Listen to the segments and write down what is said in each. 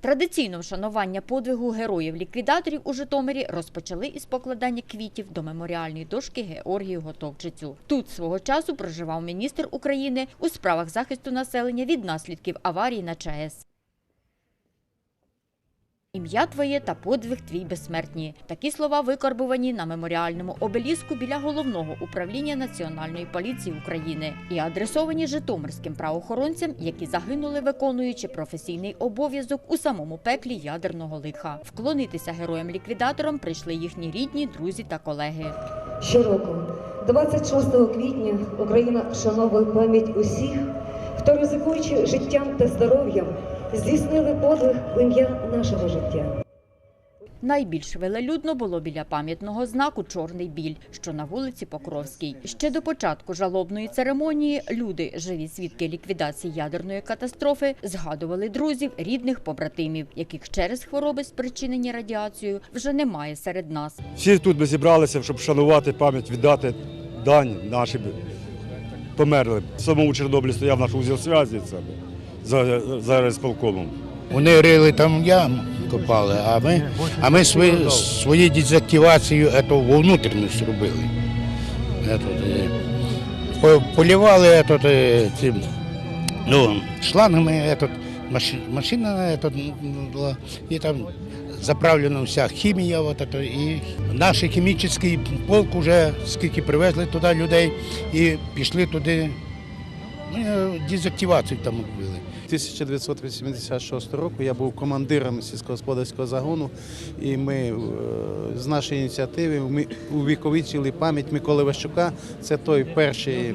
Традиційно вшанування подвигу героїв-ліквідаторів у Житомирі розпочали із покладання квітів до меморіальної дошки Георгію Готовчицю. Тут свого часу проживав міністр України у справах захисту населення від наслідків аварії на ЧАЕС. Ім'я твоє та подвиг твій безсмертні. Такі слова викарбувані на меморіальному обеліску біля головного управління Національної поліції України і адресовані житомирським правоохоронцям, які загинули, виконуючи професійний обов'язок у самому пеклі ядерного лиха. Вклонитися героям-ліквідаторам прийшли їхні рідні, друзі та колеги. Щороку, 26 квітня, Україна вшановує пам'ять усіх, хто ризикуючи життям та здоров'ям, здійснили подвиг в ім'я нашого життя. Найбільш велелюдно було біля пам'ятного знаку Чорний біль, що на вулиці Покровській. Ще до початку жалобної церемонії люди, живі свідки ліквідації ядерної катастрофи, згадували друзів, рідних побратимів, яких через хвороби, спричинені радіацією, вже немає серед нас. Всі тут ми зібралися, щоб вшанувати пам'ять, віддати дань нашим померлим. Самому Чорнобилі стояв наш узіл зв'язі це за, за райсполкомом. Вони рили там ям, копали, а ми, а ми свої, свою дезактивацію ету, внутрішність робили. Е, Полівали етот, е, цим, ну, шлангами, етот, машина, була, і там заправлена вся хімія. От, ето, і наш хімічний полк вже скільки привезли туди людей і пішли туди, ну, е, дезактивацію там робили. 1986 року я був командиром сільськогосподарського загону, і ми е, з нашої ініціативи ми увіковічили пам'ять Миколи Ващука. Це той перший е,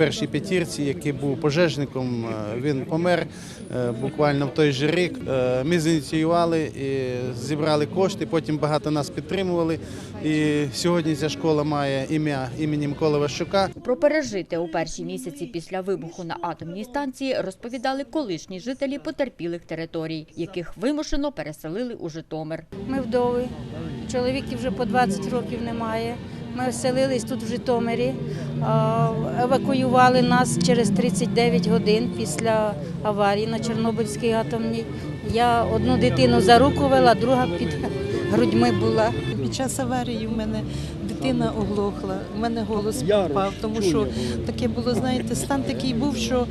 першій п'ятірці, який був пожежником. Е, Він помер е, буквально в той же рік. Е, Ми зініціювали і зібрали кошти. Потім багато нас підтримували. І сьогодні ця школа має ім'я імені Миколи Ващука. Про пережите у перші місяці після вибуху на атомній станції розповідали колишні жителі потерпілих територій, яких вимушено переселили у Житомир. Ми вдови, чоловіків вже по 20 років немає. Ми оселились тут в Житомирі, евакуювали нас через 39 годин після аварії на Чорнобильській атомній. Я одну дитину за руку вела, друга під грудьми була. Під час аварії в мене дитина оглохла, в мене голос пропав, тому що таке було, знаєте, стан такий був, що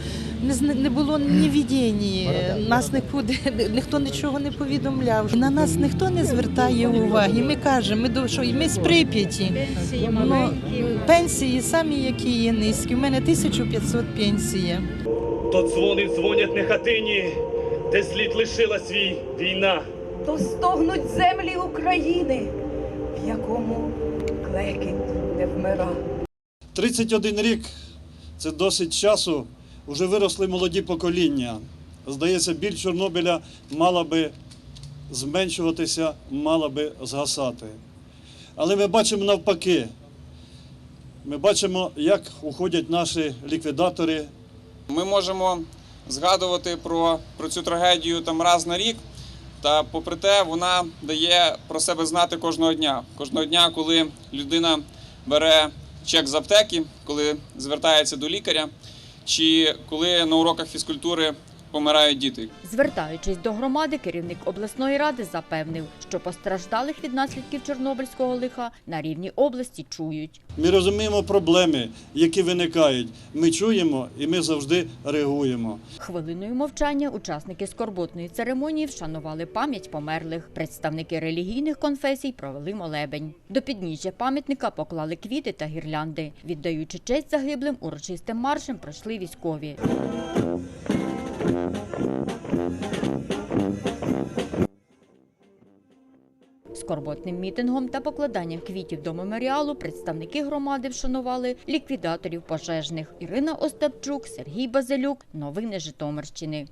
не, було ні відіння, нас нікуди, ніхто нічого не повідомляв. На нас ніхто не звертає уваги. Ми кажемо, ми, до- що ми з Прип'яті. Ну, пенсії самі, які є низькі. У мене 1500 пенсія. То дзвони дзвонять не хатині, де слід лишила свій війна. то стогнуть землі України, клекіт не вмира. 31 рік це досить часу. Вже виросли молоді покоління. Здається, біль Чорнобиля мала би зменшуватися, мала би згасати. Але ми бачимо навпаки. Ми бачимо, як уходять наші ліквідатори, Ми можемо згадувати про, про цю трагедію там раз на рік. Та попри те, вона дає про себе знати кожного дня. Кожного дня, коли людина бере чек з аптеки, коли звертається до лікаря, чи коли на уроках фізкультури помирають діти. Звертаючись до громади, керівник обласної ради запевнив, що постраждалих від наслідків Чорнобильського лиха на рівні області чують. Ми розуміємо проблеми, які виникають. Ми чуємо і ми завжди реагуємо. Хвилиною мовчання учасники скорботної церемонії вшанували пам'ять померлих. Представники релігійних конфесій провели молебень. До підніжжя пам'ятника поклали квіти та гірлянди. Віддаючи честь загиблим, урочистим маршем пройшли військові. Скорботним мітингом та покладанням квітів до меморіалу представники громади вшанували ліквідаторів пожежних. Ірина Остапчук, Сергій Базилюк. Новини Житомирщини.